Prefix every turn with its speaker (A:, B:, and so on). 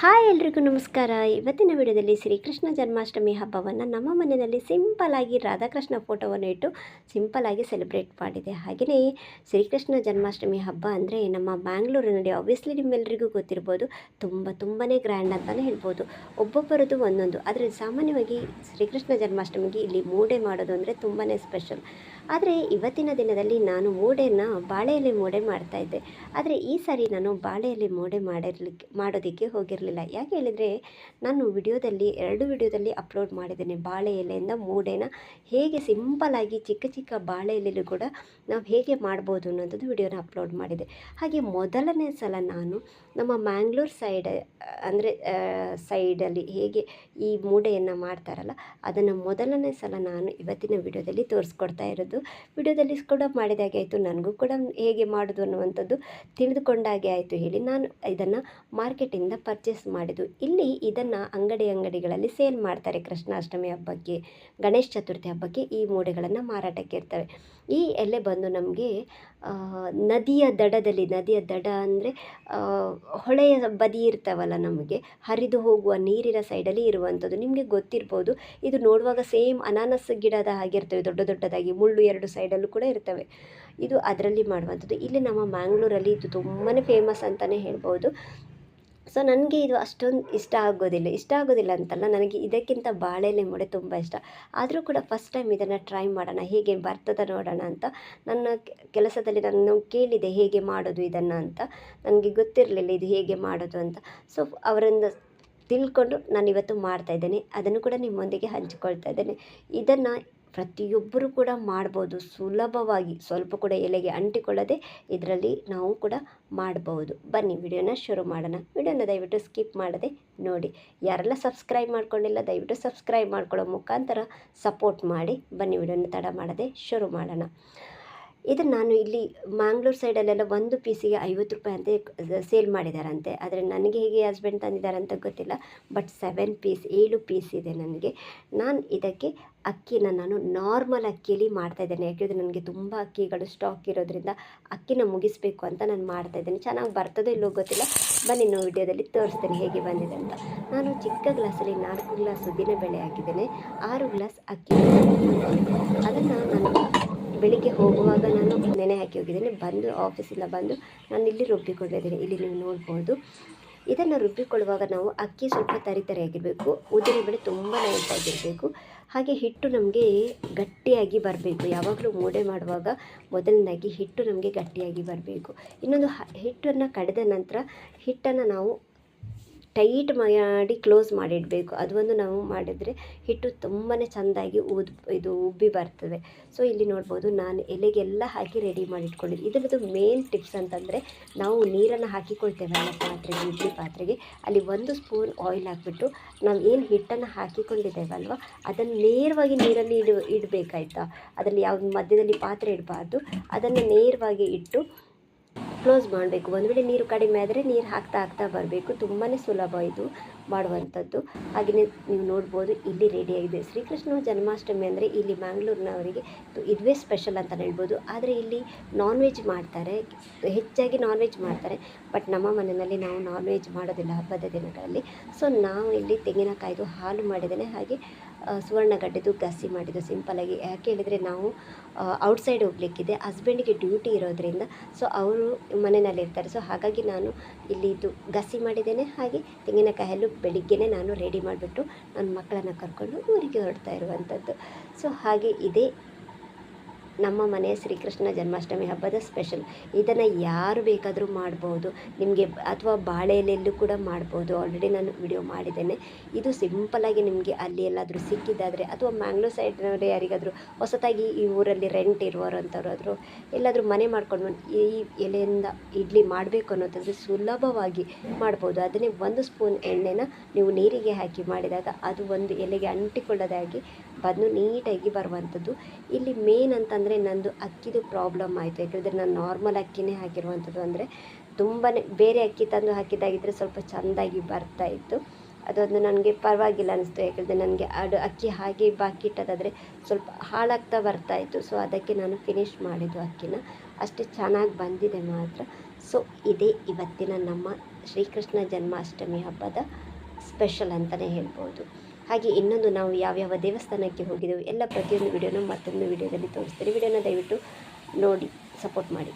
A: Hi ಎಲ್ರಿಗೂ ನಮಸ್ಕಾರ. ಇವತ್ತಿನ ವಿಡಿಯೋದಲ್ಲಿ ಶ್ರೀಕೃಷ್ಣ ಜನ್ಮಾಷ್ಟಮಿ ಹಬ್ಬವನ್ನು ನಮ್ಮ ಮನೆಯಲ್ಲಿ ಸಿಂಪಲಾಗಿ ರಾಧಾಕೃಷ್ಣ ಫೋಟೋವನ್ನು ಇಟ್ಟು ಸಿಂಪಲಾಗಿ ಸೆಲೆಬ್ರೇಟ್ ಮಾಡಿದೆ. ಹಾಗೆಯೇ ಶ್ರೀಕೃಷ್ಣ ಜನ್ಮಾಷ್ಟಮಿ ಹಬ್ಬ ಅಂದರೆ ನಮ್ಮ ಬ್ಯಾಂಗ್ಳೂರಿನಲ್ಲಿ ಆಬ್ವಿಯಸ್ಲಿ ನಿಮ್ಮೆಲ್ಲರಿಗೂ ಗೊತ್ತಿರ್ಬೋದು. ತುಂಬ ತುಂಬಾ ಗ್ರ್ಯಾಂಡ್ ಅಂತಲೇ ಹೇಳ್ಬೋದು. ಒಬ್ಬೊಬ್ಬರದ್ದು ಒಂದೊಂದು. ಆದರೆ ಸಾಮಾನ್ಯವಾಗಿ ಶ್ರೀಕೃಷ್ಣ ಜನ್ಮಾಷ್ಟಮಿಗೆ ಇಲ್ಲಿ ಮೂಡೆ ಮಾಡೋದು ಅಂದರೆ ತುಂಬಾ ಸ್ಪೆಷಲ್ ಆದರೆ ಇವತ್ತಿನ ದಿನದಲ್ಲಿ ನಾನು ಮೂಡೆನ ಬಾಳೆಯಲ್ಲಿ ಮೂಡೆ ಮಾಡ್ತಾ ಇದ್ದೆ. ಆದರೆ ಈ ಸಾರಿ ನಾನು ಬಾಳೆಯಲ್ಲಿ ಮೂಡೆ ಮಾಡಿರ್ಲಿಕ್ಕೆ ಮಾಡೋದಕ್ಕೆ ಹೋಗಿರಲಿಲ್ಲ. ಯಾಕೆ ಹೇಳಿದರೆ ನಾನು ವಿಡಿಯೋದಲ್ಲಿ, ಎರಡು ವಿಡಿಯೋದಲ್ಲಿ ಅಪ್ಲೋಡ್ ಮಾಡಿದ್ದೇನೆ ಬಾಳೆ ಎಲೆಯಿಂದ ಮೂಡೆನ. ಹೇಗೆ ಸಿಂಪಲಾಗಿ ಚಿಕ್ಕ ಚಿಕ್ಕ ಬಾಳೆ ಎಲೆಯಲ್ಲೂ ಕೂಡ ನಾವು ಹೇಗೆ ಮಾಡ್ಬೋದು ಅನ್ನೋದು ವಿಡಿಯೋನ ಅಪ್ಲೋಡ್ ಮಾಡಿದೆ ಹಾಗೆ ಮೊದಲನೇ ಸಲ ನಾನು ನಮ್ಮ ಮ್ಯಾಂಗ್ಳೂರ್ ಸೈಡ್, ಅಂದರೆ ಸೈಡಲ್ಲಿ ಹೇಗೆ ಈ ಮೂಡೆಯನ್ನು ಮಾಡ್ತಾರಲ್ಲ, ಅದನ್ನು ಮೊದಲನೇ ಸಲ ನಾನು ಇವತ್ತಿನ ವಿಡಿಯೋದಲ್ಲಿ ತೋರಿಸ್ಕೊಡ್ತಾ ಇರೋದು. ವಿಡಿಯೋದಲ್ಲಿ ಕೂಡ ಮಾಡಿದಾಗೆ ಆಯಿತು. ನನಗೂ ಕೂಡ ಹೇಗೆ ಮಾಡೋದು ಅನ್ನುವಂಥದ್ದು ತಿಳಿದುಕೊಂಡಾಗೆ ಆಯಿತು ಹೇಳಿ. ನಾನು ಇದನ್ನು ಮಾರ್ಕೆಟಿಂದ ಪರ್ಚೇಸ್ ಮಾಡಿದ್ದು. ಇಲ್ಲಿ ಇದನ್ನು ಅಂಗಡಿ ಅಂಗಡಿಗಳಲ್ಲಿ ಸೇಲ್ ಮಾಡ್ತಾರೆ ಕೃಷ್ಣಾಷ್ಟಮಿ ಹಬ್ಬಕ್ಕೆ, ಗಣೇಶ ಚತುರ್ಥಿ ಹಬ್ಬಕ್ಕೆ ಈ ಮೂಡೆಗಳನ್ನು ಮಾರಾಟಕ್ಕೆ ಇರ್ತವೆ. ಈ ಎಲೆ ಬಂದು ನಮಗೆ ನದಿಯ ದಡದಲ್ಲಿ, ನದಿಯ ದಡ ಅಂದರೆ ಹೊಳೆಯ ಬದಿ ಇರ್ತಾವಲ್ಲ ನಮಗೆ, ಹರಿದು ಹೋಗುವ ನೀರಿನ ಸೈಡಲ್ಲಿ ಇರುವಂಥದ್ದು. ನಿಮಗೆ ಗೊತ್ತಿರ್ಬೋದು. ಇದು ನೋಡುವಾಗ ಸೇಮ್ ಅನಾನಸ್ ಗಿಡದ ಹಾಗಿರ್ತವೆ ದೊಡ್ಡ ದೊಡ್ಡದಾಗಿ ಮುಳ್ಳು ಎರಡು ಸೈಡಲ್ಲೂ ಕೂಡ ಇರ್ತವೆ. ಇದು ಅದರಲ್ಲಿ ಮಾಡುವಂಥದ್ದು. ಇಲ್ಲಿ ನಮ್ಮ ಮ್ಯಾಂಗ್ಳೂರಲ್ಲಿ ಇದು ತುಂಬಾ ಫೇಮಸ್ ಅಂತಲೇ ಹೇಳ್ಬೋದು. ಸೊ ನನಗೆ ಇದು ಅಷ್ಟೊಂದು ಇಷ್ಟ ಆಗೋದಿಲ್ಲ. ಇಷ್ಟ ಆಗೋದಿಲ್ಲ ಅಂತಲ್ಲ, ನನಗೆ ಇದಕ್ಕಿಂತ ಬಾಳೆಲೆ ಮೂಡೆ ತುಂಬ ಇಷ್ಟ. ಆದರೂ ಕೂಡ ಫಸ್ಟ್ ಟೈಮ್ ಇದನ್ನು ಟ್ರೈ ಮಾಡೋಣ, ಹೇಗೆ ಬರ್ತದ ನೋಡೋಣ ಅಂತ. ನನ್ನ ಕೆಲಸದಲ್ಲಿ ನಾನು ಕೇಳಿದೆ, ಹೇಗೆ ಮಾಡೋದು ಇದನ್ನು ಅಂತ. ನನಗೆ ಗೊತ್ತಿರಲಿಲ್ಲ ಇದು ಹೇಗೆ ಮಾಡೋದು ಅಂತ. ಸೊ ಅವರಿಂದ ತಿಳ್ಕೊಂಡು ನಾನು ಇವತ್ತು ಮಾಡ್ತಾ ಇದ್ದೇನೆ. ಅದನ್ನು ಕೂಡ ನಿಮ್ಮೊಂದಿಗೆ ಹಂಚಿಕೊಳ್ತಾ ಇದ್ದೇನೆ. ಇದನ್ನು ಪ್ರತಿಯೊಬ್ಬರು ಕೂಡ ಮಾಡ್ಬೋದು, ಸುಲಭವಾಗಿ. ಸ್ವಲ್ಪ ಕೂಡ ಎಲೆಗೆ ಅಂಟಿಕೊಳ್ಳದೆ ಇದರಲ್ಲಿ ನಾವು ಕೂಡ ಮಾಡ್ಬೋದು. ಬನ್ನಿ, ವಿಡಿಯೋನ ಶುರು ಮಾಡೋಣ. ವಿಡಿಯೋನ ದಯವಿಟ್ಟು ಸ್ಕಿಪ್ ಮಾಡದೆ ನೋಡಿ. ಯಾರೆಲ್ಲ ಸಬ್ಸ್ಕ್ರೈಬ್ ಮಾಡ್ಕೊಂಡಿಲ್ಲ, ದಯವಿಟ್ಟು ಸಬ್ಸ್ಕ್ರೈಬ್ ಮಾಡ್ಕೊಳ್ಳೋ ಮುಖಾಂತರ ಸಪೋರ್ಟ್ ಮಾಡಿ. ಬನ್ನಿ, ವಿಡಿಯೋನ ತಡ ಮಾಡದೆ ಶುರು ಮಾಡೋಣ. ಇದನ್ನು ನಾನು ಇಲ್ಲಿ ಮ್ಯಾಂಗ್ಳೂರ್ ಸೈಡಲ್ಲೆಲ್ಲ ಒಂದು ಪೀಸಿಗೆ ಐವತ್ತು ರೂಪಾಯಿ ಅಂತ ಸೇಲ್ ಮಾಡಿದಾರಂತೆ. ಆದರೆ ನನಗೆ ಹೇಗೆ ಹಸ್ಬೆಂಡ್ ತಂದಿದ್ದಾರೆ ಅಂತ ಗೊತ್ತಿಲ್ಲ. ಬಟ್ ಸೆವೆನ್ ಪೀಸ್ ಏಳು ಪೀಸ್ ಇದೆ ನನಗೆ. ನಾನು ಇದಕ್ಕೆ ಅಕ್ಕಿನ ನಾನು ನಾರ್ಮಲ್ ಅಕ್ಕಿಯಲ್ಲಿ ಮಾಡ್ತಾಯಿದ್ದೇನೆ ಯಾಕೆಂದರೆ ನನಗೆ ತುಂಬ ಅಕ್ಕಿಗಳು ಸ್ಟಾಕ್ ಇರೋದ್ರಿಂದ ಅಕ್ಕಿನ ಮುಗಿಸ್ಬೇಕು ಅಂತ ನಾನು ಮಾಡ್ತಾಯಿದ್ದೇನೆ ಚೆನ್ನಾಗಿ ಬರ್ತದೋ ಇಲ್ಲೋ ಗೊತ್ತಿಲ್ಲ. ಬನ್ನಿ ನಾವು ವಿಡಿಯೋದಲ್ಲಿ ತೋರಿಸ್ತೇನೆ ಹೇಗೆ ಬಂದಿದೆ ಅಂತ. ನಾನು ಚಿಕ್ಕ ಗ್ಲಾಸಲ್ಲಿ ನಾಲ್ಕು ಗ್ಲಾಸ್ ಉದ್ದಿನಬೇಳೆ ಹಾಕಿದ್ದೇನೆ. ಆರು ಗ್ಲಾಸ್ ಅಕ್ಕಿ. ಅದನ್ನು ನಾನು ಬೆಳಿಗ್ಗೆ ಹೋಗುವಾಗ ನಾನು ನೆನೆ ಹಾಕಿ ಹೋಗಿದ್ದೇನೆ. ಬಂದು ಆಫೀಸಿಂದ ಬಂದು ನಾನು ಇಲ್ಲಿ ರುಬ್ಬಿಕೊಂಡಿದ್ದೇನೆ ಇಲ್ಲಿ ನೀವು ನೋಡ್ಬೋದು. ಇದನ್ನು ರುಬ್ಬಿಕೊಳ್ಳುವಾಗ ನಾವು ಅಕ್ಕಿ ಸ್ವಲ್ಪ ತರಿತರಿಯಾಗಿರಬೇಕು ಬೆಳೆ ತುಂಬ ನೈಟಾಗಿರಬೇಕು ಹಾಗೆ ಹಿಟ್ಟು ನಮಗೆ ಗಟ್ಟಿಯಾಗಿ ಬರಬೇಕು. ಯಾವಾಗಲೂ ಮೂಡೆ ಮಾಡುವಾಗ ಮೊದಲನೇದಾಗಿ ಹಿಟ್ಟು ನಮಗೆ ಗಟ್ಟಿಯಾಗಿ ಬರಬೇಕು. ಇನ್ನೊಂದು ಹಿಟ್ಟನ್ನು ಕಡೆದ ನಂತರ ಹಿಟ್ಟನ್ನು ನಾವು ಟೈಟ್ ಮಾಡಿ ಕ್ಲೋಸ್ ಮಾಡಿಡಬೇಕು. ಅದೊಂದು ನಾವು ಮಾಡಿದರೆ ಹಿಟ್ಟು ತುಂಬಾ ಚೆಂದಾಗಿ ಊದ್ ಇದು ಉಬ್ಬಿ ಬರ್ತದೆ. ಸೊ, ಇಲ್ಲಿ ನೋಡ್ಬೋದು ನಾನು ಎಲೆಗೆಲ್ಲ ಹಾಕಿ ರೆಡಿ ಮಾಡಿ ಇದರದ್ದು ಮೇನ್ ಟಿಪ್ಸ್ ಅಂತಂದರೆ ನಾವು ನೀರನ್ನು ಹಾಕಿಕೊಳ್ತೇವಲ್ಲ ಪಾತ್ರೆಗೆ, ಇಡ್ಲಿ ಪಾತ್ರೆಗೆ, ಅಲ್ಲಿ ಒಂದು ಸ್ಪೂನ್ ಆಯಿಲ್ ಹಾಕಿಬಿಟ್ಟು ನಾವು ಏನು ಹಿಟ್ಟನ್ನು ಹಾಕಿಕೊಂಡಿದ್ದೇವಲ್ವ, ಅದನ್ನು ನೇರವಾಗಿ ನೀರಲ್ಲಿ ಇಡು, ಇಡಬೇಕಾಯ್ತಾ? ಅದರಲ್ಲಿ ಯಾವ್ದು ಮಧ್ಯದಲ್ಲಿ ಪಾತ್ರೆ ಇಡಬಾರ್ದು, ಅದನ್ನು ನೇರವಾಗಿ ಇಟ್ಟು ಕ್ಲೋಸ್ ಮಾಡಬೇಕು. ಒಂದು ವೇಳೆ ನೀರು ಕಡಿಮೆ ಆದರೆ ನೀರು ಹಾಕ್ತಾ ಹಾಕ್ತಾ ಬರಬೇಕು. ತುಂಬಾ ಸುಲಭ ಇದು ಮಾಡುವಂಥದ್ದು. ಹಾಗೆಯೇ ನೀವು ನೋಡ್ಬೋದು ಇಲ್ಲಿ ರೆಡಿಯಾಗಿದೆ ಶ್ರೀಕೃಷ್ಣ ಜನ್ಮಾಷ್ಟಮಿ ಅಂದರೆ ಇಲ್ಲಿ ಮ್ಯಾಂಗ್ಳೂರಿನವರಿಗೆ ಇದುವೇ ಸ್ಪೆಷಲ್ ಅಂತ ಹೇಳ್ಬೋದು. ಆದರೆ ಇಲ್ಲಿ ನಾನ್ ವೆಜ್ ಮಾಡ್ತಾರೆ. ಹೆಚ್ಚಾಗಿ ನಾನ್ ವೆಜ್ ಮಾಡ್ತಾರೆ. ಬಟ್ ನಮ್ಮ ಮನೆಯಲ್ಲಿ ನಾವು ನಾನ್ ವೆಜ್ ಮಾಡೋದಿಲ್ಲ ಹಬ್ಬದ ದಿನಗಳಲ್ಲಿ. ಸೊ ನಾವು ಇಲ್ಲಿ ತೆಂಗಿನಕಾಯ್ದು ಹಾಲು ಮಾಡಿದ್ದೇನೆ. ಹಾಗೆ ಸುವರ್ಣಗಡ್ಡೆದು ಗಸಿ ಮಾಡಿದ್ದು ಸಿಂಪಲಾಗಿ ಯಾಕೆ ಹೇಳಿದರೆ ನಾವು ಔಟ್ಸೈಡ್ ಹೋಗ್ಲಿಕ್ಕಿದೆ. ಹಸ್ಬೆಂಡಿಗೆ ಡ್ಯೂಟಿ ಇರೋದರಿಂದ ಸೊ ಅವರು ಮನೆಯಲ್ಲಿರ್ತಾರೆ ಸೊ ಹಾಗಾಗಿ ನಾನು ಇಲ್ಲಿ ಇದು ಗಸಿ ಮಾಡಿದ್ದೇನೆ. ಹಾಗೆ ತೆಂಗಿನಕಾಯಿ ಹಾಲು ಬೆಳಿಗ್ಗೆನೇ ನಾನು ರೆಡಿ ಮಾಡಿಬಿಟ್ಟು ನನ್ನ ಮಕ್ಕಳನ್ನು ಕರ್ಕೊಂಡು ಊರಿಗೆ ಹೊರಡ್ತಾ ಇರುವಂಥದ್ದು ಸೊ ಹಾಗೆ ಇದೇ. ನಮ್ಮ ಮನೆ ಶ್ರೀಕೃಷ್ಣ ಜನ್ಮಾಷ್ಟಮಿ ಹಬ್ಬದ ಸ್ಪೆಷಲ್. ಇದನ್ನು ಯಾರು ಬೇಕಾದರೂ ಮಾಡ್ಬೋದು. ನಿಮಗೆ ಅಥವಾ ಬಾಳೆ ಎಲೆಯಲ್ಲೂ ಕೂಡ ಮಾಡ್ಬೋದು. ಆಲ್ರೆಡಿ ನಾನು ವಿಡಿಯೋ ಮಾಡಿದ್ದೇನೆ. ಇದು ಸಿಂಪಲಾಗಿ ನಿಮಗೆ ಅಲ್ಲಿ ಎಲ್ಲಾದರೂ ಸಿಕ್ಕಿದ್ದಾದರೆ ಅಥವಾ ಮ್ಯಾಂಗ್ಳೂರ್ ಸೈಡ್ನವರು ಯಾರಿಗಾದರೂ ಹೊಸತಾಗಿ ಈ ಊರಲ್ಲಿ ರೆಂಟ್ ಇರುವವರು ಅಂಥವ್ರಾದರೂ ಎಲ್ಲಾದರೂ ಮನೆ ಮಾಡ್ಕೊಂಡು ಈ ಎಲೆಯಿಂದ ಇಡ್ಲಿ ಮಾಡಬೇಕು ಅನ್ನೋದಾದರೆ ಸುಲಭವಾಗಿ ಮಾಡ್ಬೋದು. ಅದನ್ನೇ ಒಂದು ಸ್ಪೂನ್ ಎಣ್ಣೆನ ನೀವು ನೀರಿಗೆ ಹಾಕಿ ಮಾಡಿದಾಗ ಅದು ಒಂದು ಎಲೆಗೆ ಅಂಟಿಕೊಳ್ಳೋದಾಗಿ ಬಂದು ನೀಟಾಗಿ ಬರುವಂಥದ್ದು. ಇಲ್ಲಿ ಮೇನ್ ಅಂತಂದರೆ ನಂದು ಅಕ್ಕಿದು ಪ್ರಾಬ್ಲಮ್ ಆಯಿತು. ಯಾಕಂದರೆ ನಾನು ನಾರ್ಮಲ್ ಅಕ್ಕಿನೇ ಹಾಕಿರುವಂಥದ್ದು. ಅಂದರೆ ತುಂಬಾ ಬೇರೆ ಅಕ್ಕಿ ತಂದು ಹಾಕಿದ್ದಾಗಿದ್ದರೆ ಸ್ವಲ್ಪ ಚೆಂದಾಗಿ ಬರ್ತಾಯಿತ್ತು ಅದೊಂದು ನನಗೆ ಪರವಾಗಿಲ್ಲ ಅನಿಸ್ತು. ಯಾಕಂದರೆ ನನಗೆ ಅದು ಅಕ್ಕಿ ಹಾಗೆ ಬಾಕಿ ಇಟ್ಟದಾದರೆ ಸ್ವಲ್ಪ ಹಾಳಾಗ್ತಾ ಬರ್ತಾಯಿತ್ತು ಸೊ ಅದಕ್ಕೆ ನಾನು ಫಿನಿಶ್ ಮಾಡಿದ್ದು ಅಕ್ಕಿನ. ಅಷ್ಟೇ ಚೆನ್ನಾಗಿ ಬಂದಿದೆ ಮಾತ್ರ. ಸೊ ಇದೇ ಇವತ್ತಿನ ನಮ್ಮ ಶ್ರೀಕೃಷ್ಣ ಜನ್ಮಾಷ್ಟಮಿ ಹಬ್ಬದ ಸ್ಪೆಷಲ್ ಅಂತಲೇ ಹೇಳ್ಬೋದು. ಹಾಗೆ ಇನ್ನೊಂದು ನಾವು ಯಾವ್ಯಾವ ದೇವಸ್ಥಾನಕ್ಕೆ ಹೋಗಿದ್ದೆವು ಎಲ್ಲ ಪ್ರತಿಯೊಂದು ವಿಡಿಯೋನ ಮತ್ತೊಂದು ವಿಡಿಯೋದಲ್ಲಿ ತೋರಿಸ್ತೀನಿ. ವಿಡಿಯೋನ ದಯವಿಟ್ಟು ನೋಡಿ ಸಪೋರ್ಟ್ ಮಾಡಿ.